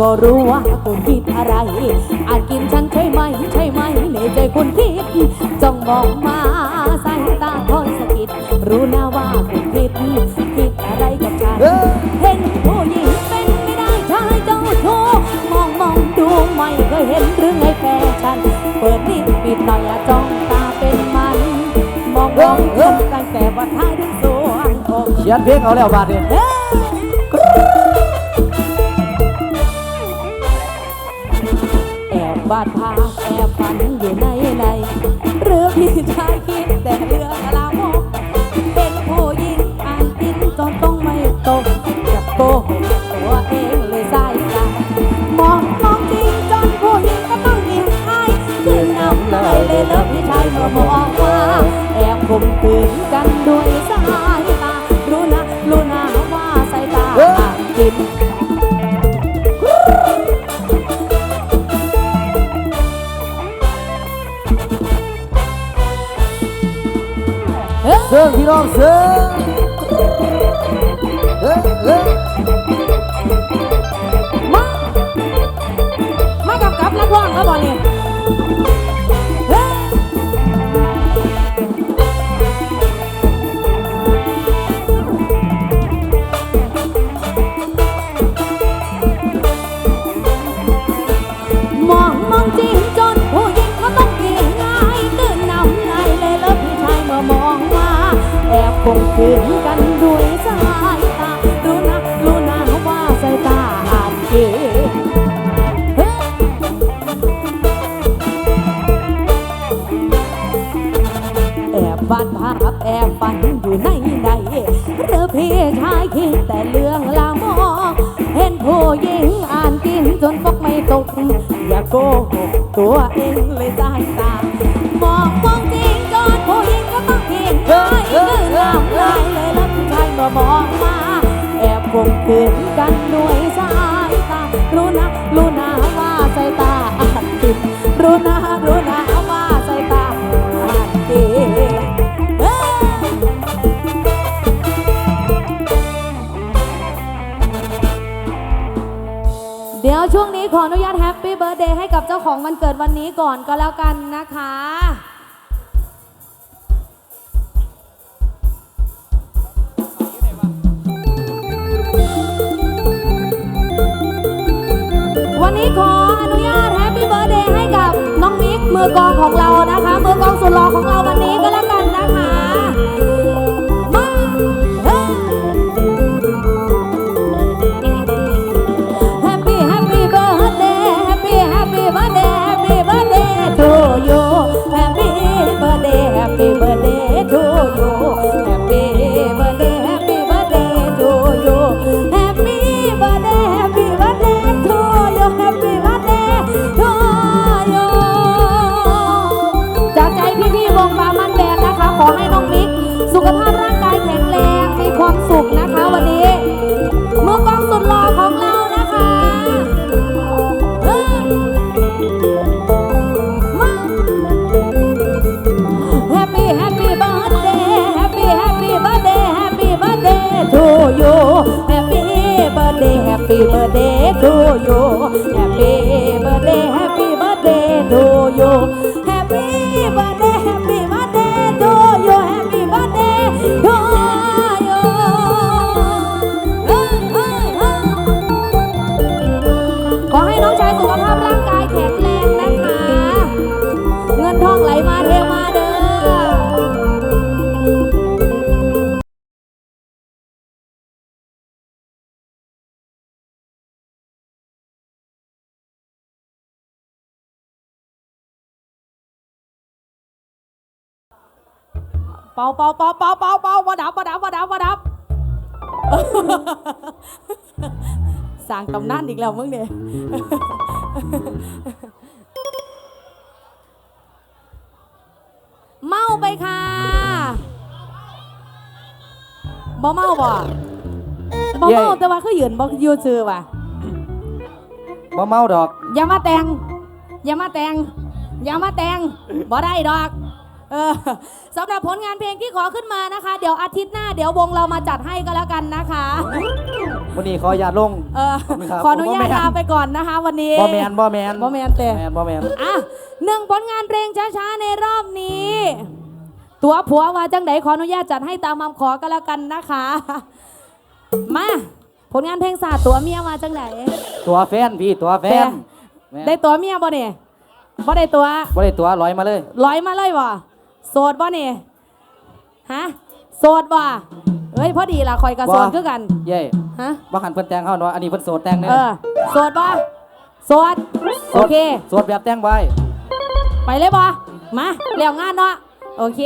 ก็รู้ว่าคุณคิดอะไร อาจกินฉันใช่ไหม ใช่ไหม ในใจคุณคิดจ้องมองมาสายตาคอยสะกิด รู้นะว่าคุณคิด คิดอะไรกับฉันเอ้ยเห็นผู้หญิงเป็นไม่ได้ชายเจ้าชู้มองมองดูไม่เคยเห็นหรือไงแฟชั่นเปิดนิดปิดหน่อยอะจ้องตาเป็นมัน มองมองจนตั้งแต่วันท้ายถึงสวงอกเขียนเพลงเอาแล้วบาดนี้เอ้ย บาดพาแอบฝันอยู่ในในหรือพี่ชายคิดแต่เรื่องลามกเป็นผู้หญิงอ่านตินจนต้องไม่ตกกับโกหกตัวเองเลยสายตามองมองจริงจนผู้หญิงก็ต้องยิ้มให้คือน้ำลยเลยแล้วพี่ชายมามองว่าแอบข่มขืนกันด้วย องเซิงเอ้ยเอ้ยมา มากับกับรับรองครับบอลนี่ แอบฝันภาพแอบฝันอยู่ในในหรือพี่ชายคิดแต่เรื่องลามกเห็นผู้หญิงอ่านกินจนฟกไม่ตก อย่าโกหกตัวเองเลยสายตามองมองจริงจนผู้หญิงก็ต้องทิ้งได้คือลามลายเลยแล้วผู้ชายมามองมา แอบคงคืนกันด้วยสายตารู้นะรู้นะว่าสายตาอานติดรู้นะรู้ ขออนุญาตแฮปปี้เบิร์ดเดย์ให้กับเจ้าของวันเกิดวันนี้ก่อนก็แล้วกันนะคะวันนี้ขออนุญาตแฮปปี้เบิร์ดเดย์ให้กับน้องมิกมือกองของเรานะคะ มือกองสุดหล่อของ ป่าเป่าเป่าเป่าเป่าเป่าบ่ดับบ่ดับบ่ดับบ่ดับสั่งตำนานอีกแล้วมึงเนี่ยเมาไปค่ะบ่เมาบ่บ่เมาเย้แต่ว่าคือยืนบ่ยืนซื่อว่ะบ่เมาดอก อย่ามาแต่งอย่ามาแต่งอย่ามาแต่งบ่ได้ดอก เออสำหรับผลงานเพลงที่ขอขึ้นมานะคะ เดี๋ยวอาทิตย์หน้าเดี๋ยววงเรามาจัดให้ก็แล้วกันนะคะ วันนี้ขออนุญาตลง เออขอบคุณครับขออนุญาตบ่แม่นลาไปก่อนนะคะ วันนี้บ่แมนบ่แมนบ่แมนเตะแมนบ่แมนอะหนึ่งผลงานเพลงช้าๆในรอบนี้ ตัวผัวว่าจังไดขออนุญาตจัดให้ตามคำขอก็แล้วกันนะคะ มาผลงานเพลงศาสตร์ตัวเมียมาจังไดตัวแฟนพี่ตัวแฟนแฟน ได้ตัวเมียบ่เนี่ยบ่ได้ตัวบ่ได้ตัวลอยมาเลยลอยมาเลยบ่ โสดบ่เนี่ยฮะโสดบ่เฮ้ยพอดีล่ะคอยกับโสดบ่คือกันเย่ฮะบ่หันเพิ่นแต่งเฮาเนาะอันนี้เพิ่นโสดแต่งเด้เออโสดบ่โสดโสโอดเคโสดแบบแต่งไว้ไปเลยบ่มาแล้วงานเนาะโอเค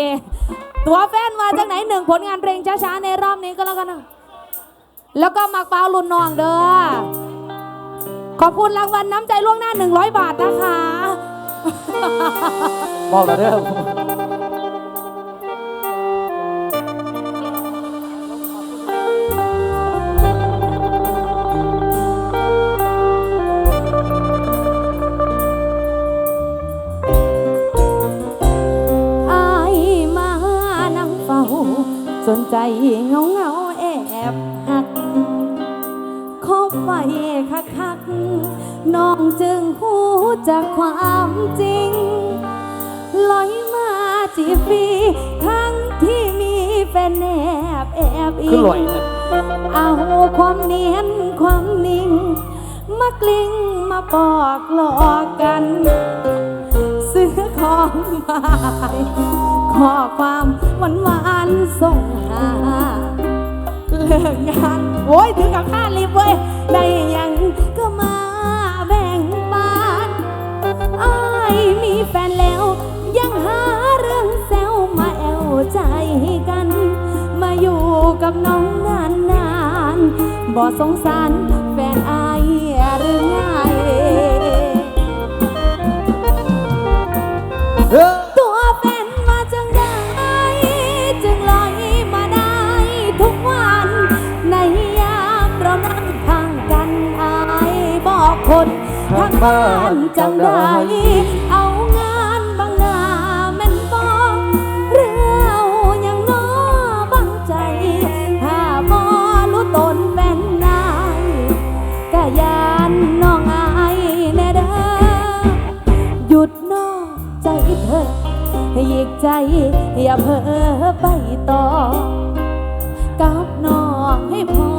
ตัวแฟนมาจากไหนหนึ่งผลงานเพลงช้าๆในรอบนี้ก็แล้วกันนะแล้วก็มักเปล่ารุ่นน้องเด้อขอบคุณรางวัลน้ำใจล่วงหน้า 100 บาทนะคะบอกแล้วเด้อ ใจเงาเงาๆแอบหักคบไปคักคักๆน้องจึงหูจากความจริงลอยมาจีบฟรีทั้งที่มีแฟนแอบแอบอิคืองลอยเนี่ยเอาความเนียนความนิ่ง มากลิ้งมาปอกหลอกกันซื้ อของมาข้อความหวานหวานส่งหาเลิกงานโอ้ยถึงกับค่ารีบเว้ยได้ยังก็มาแบ่งปันอายมีแฟนแล้ว ยังหาเรื่องแซวมาแอวใจกัน มาอยู่กับน้องนานนานๆบ่สงสารแฟนอายหรือไง ตัวแฟนมาจังได้จึงลอยมาได้ทุกวัน ในยามเรานั่งข้างกันอายบอกคนทางบ้านจังได้ อีกใจอย่าเพ้อไปต่อกับน้องให้พอ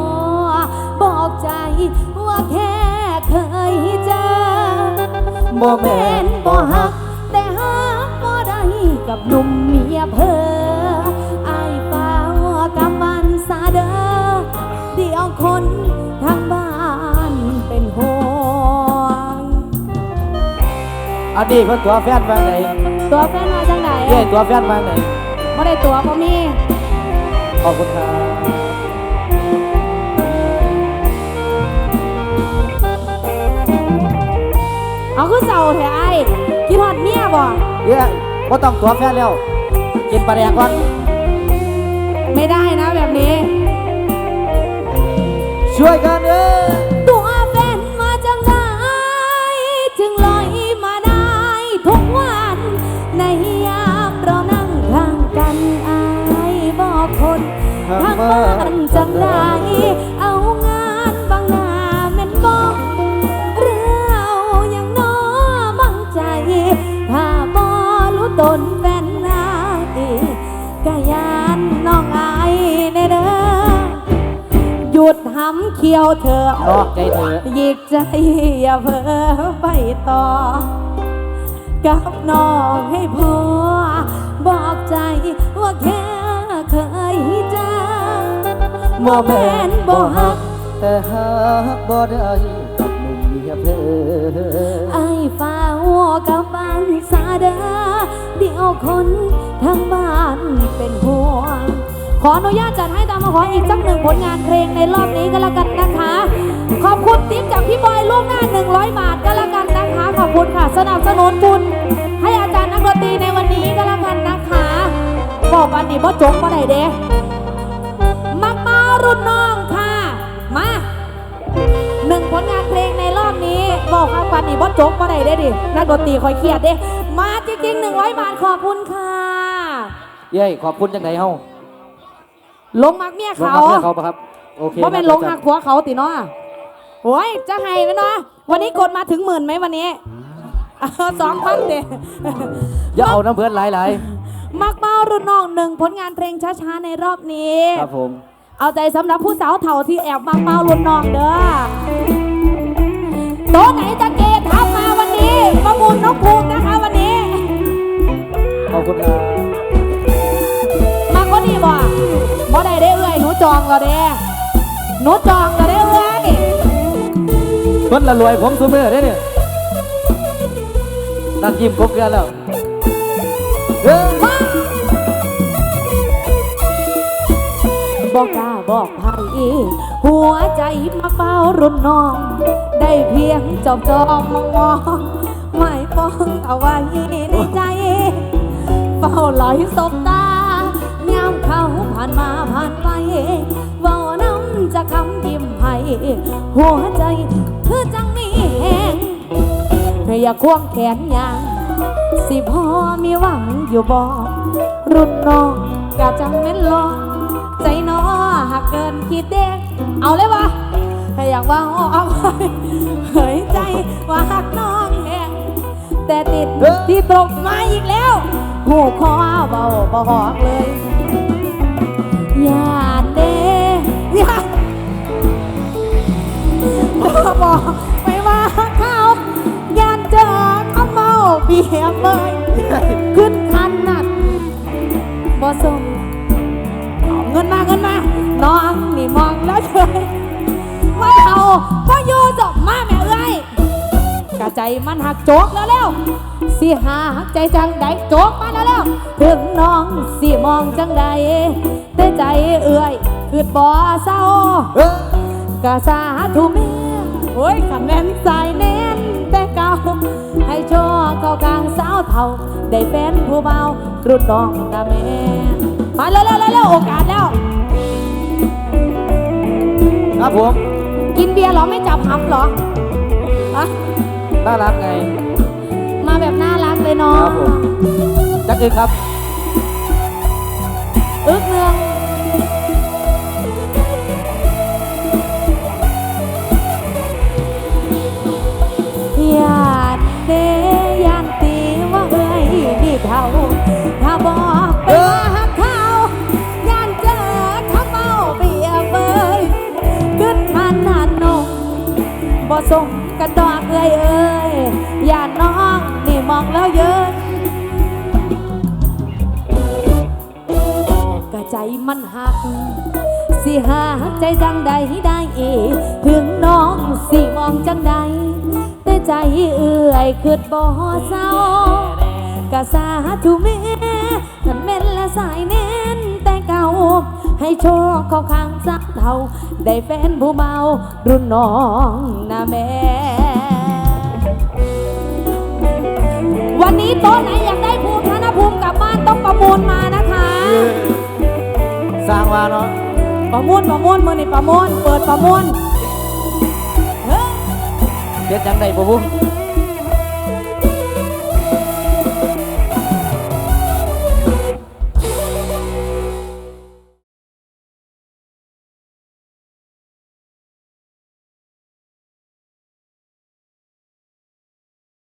บอกใจว่าแค่เคยเจอบ่แม่นบ่ฮัก แต่ฮักบ่ได้กับหนุ่มเมียเพออายฟ้ากับบ้านสาเดอเดี๋ยวคนทางบ้านเป็นห่วงอันนี้เพิ่นตัวแฟนมาไหน ตัวแฟนมาจังไหนเย่ตัวแฟนมาไหนไม่ได้ตัวพ่อมีขอบคุณครับเอาคือเจ้าแท้ไอ้คิดฮอดเมียบ่เย่บ่ต้องตัวแฟนแล้วกินปลาแดกก่อนไม่ได้นะแบบนี้ ช่วยกันเด้อ นน้องอายแน่เด้อหยุดหำเคี้ยวเถอะนอกใจเถอหยิกใจอย่าเพ้อไปต่อ กับน้องให้พอ บอกใจว่าแค่เคยเจอบ่แม่นบ่ฮักแต่ฮักบ่ได้กับหนุ่มเมียเพอไอ้ฟ้าหัวกับบ้านสาเดอ เดียวคนทางบ้านเป็นห่วงขออนุญาตจัดให้ตามมาขออีกสักหนึ่งผลงานเพลงในรอบนี้ก็แล้วกันนะคะ ขอบคุณทิปจากพี่บอยล่วงหน้า 100 บาทก็แล้วกันนะคะ ขอบคุณค่ะ สนับสนุนบุญให้อาจารย์นักดนตรีในวันนี้ก็แล้วกันนะคะบอกวันนี้พ่จบมาไหนเด้มักมารุ่นน้องค่ะ นรอบนี้บอกครับวันนี้พ่อจบมาไหนเด้ดินักดนตรีคอยเครียดเด้ มาจริงๆ100 บาทขอบคุณค่ะ เย่ขอบคุณจังไหนเฮาลงมักเมียลงเขามาเพื่อเขาปะครับ โอเคเพราะเป็นครับหลงหักผัวเขาติเนาะโอ้ยจะให้ไหมเนาะวันนี้กดมาถึงหมื่นไหมวันนี้สองพันเดอย่าเอาน้ำเพื่อนหลายมักเมารุ่นน้องหนึ่งผลงานเพลงช้าๆ ในรอบนี้ๆครับผม เอาใจสำหรับผู้สาวเถ่าที่แอบมักเมารุ่นน้องเด้อ โต๊ะไหนจะเกทับมาวันนี้ประมูลนกภูมินะคะวันนี้ ขอบคุณครับมาคนนี้บ่บ่ได้ได้เอ้ยหนูจองแล้วเด้หนูจองแล้วเด้เอ้ยคนละรวยผมซูเมอร์ได้เนี่ยนั่งยิ้มกบเกลือนแล้ว บอกกล้าบอกไผหัวใจมาเฝ้ารุ่นน้อง ได้เพียงจอบจองมองมองไม่ปองเอาไว้ในใจ เฝ้าหลอยสบตายามเขาผ่านมาผ่านไปเว้าน้ำจะคำยิ้มให้หัวใจคือจังมีแหงอย่าควงแขนยางสิพอมีหวังอยู่บ่รุ่นน้องกะจังเม็นลอง ใจน้อหักเกินคิดเด็กเอาเลยวะถ้าอยากว่าเอาไว้เฮ้ยใจว่าหักน้องแหงแต่ติดที่ตกมาอีกแล้วหูคอเบาบ่บอกเลยอย่าเด้อย่าบอกไม่ว่าเขายานเจอเขาเมาเบียบเลยขึ้นคันนัดบ่สม เงินมาเงินมาน้องนี่มองแล้วเฉยว่าเอาก็อยู่จบมาแม่เอ้ยกะใจมันหักโจกแล้วแล้วสิหาหักใจจังใดโจกมาแล้วแล้วถึงน้องสิมองจังใดแต่ใจเอื้อยคือบ่อเศร้ากะสาธุแม่โอ้ยขันแน่นสายแน่นแต่เก่าให้โชว์เก่ากลางสาวเท่า ได้เป็นผู้เบารุ่นน้องกะแม่ มาเร็วเร็วเร็วเร็วโอกาสแล้ว ครับผม กินเบียร์เหรอไม่จับหำเหรออะน่ารักไง มาแบบน่ารักเลยเนาะครับผม จักเองครับ อึกเนือง กันดอกเอ้ยเอ้ยอย่าน้องนี่มองแล้วเยอะกะใจมันหัก สิหาใจจังใดได้อีถึงน้องสิมองจังใดแต่ใจเอื่อยคืดบ่เศร้ากะสาธุแม่ขันเม่นและสายเน้นแต่เก่า ให้โชคเข้าข้างสักเท่า ได้แฟนผู้เบารุ่นน้องนะแม่ วันนี้โต๊ะไหนอยากได้ภูมิธนภูมิกลับบ้านต้องประมูลมานะคะ สร้างมาเนาะประมูลประมูลมือนี่ประมูลเปิดประมูลเฮ้ยเฮ็ดยังไงบ่บุ้ม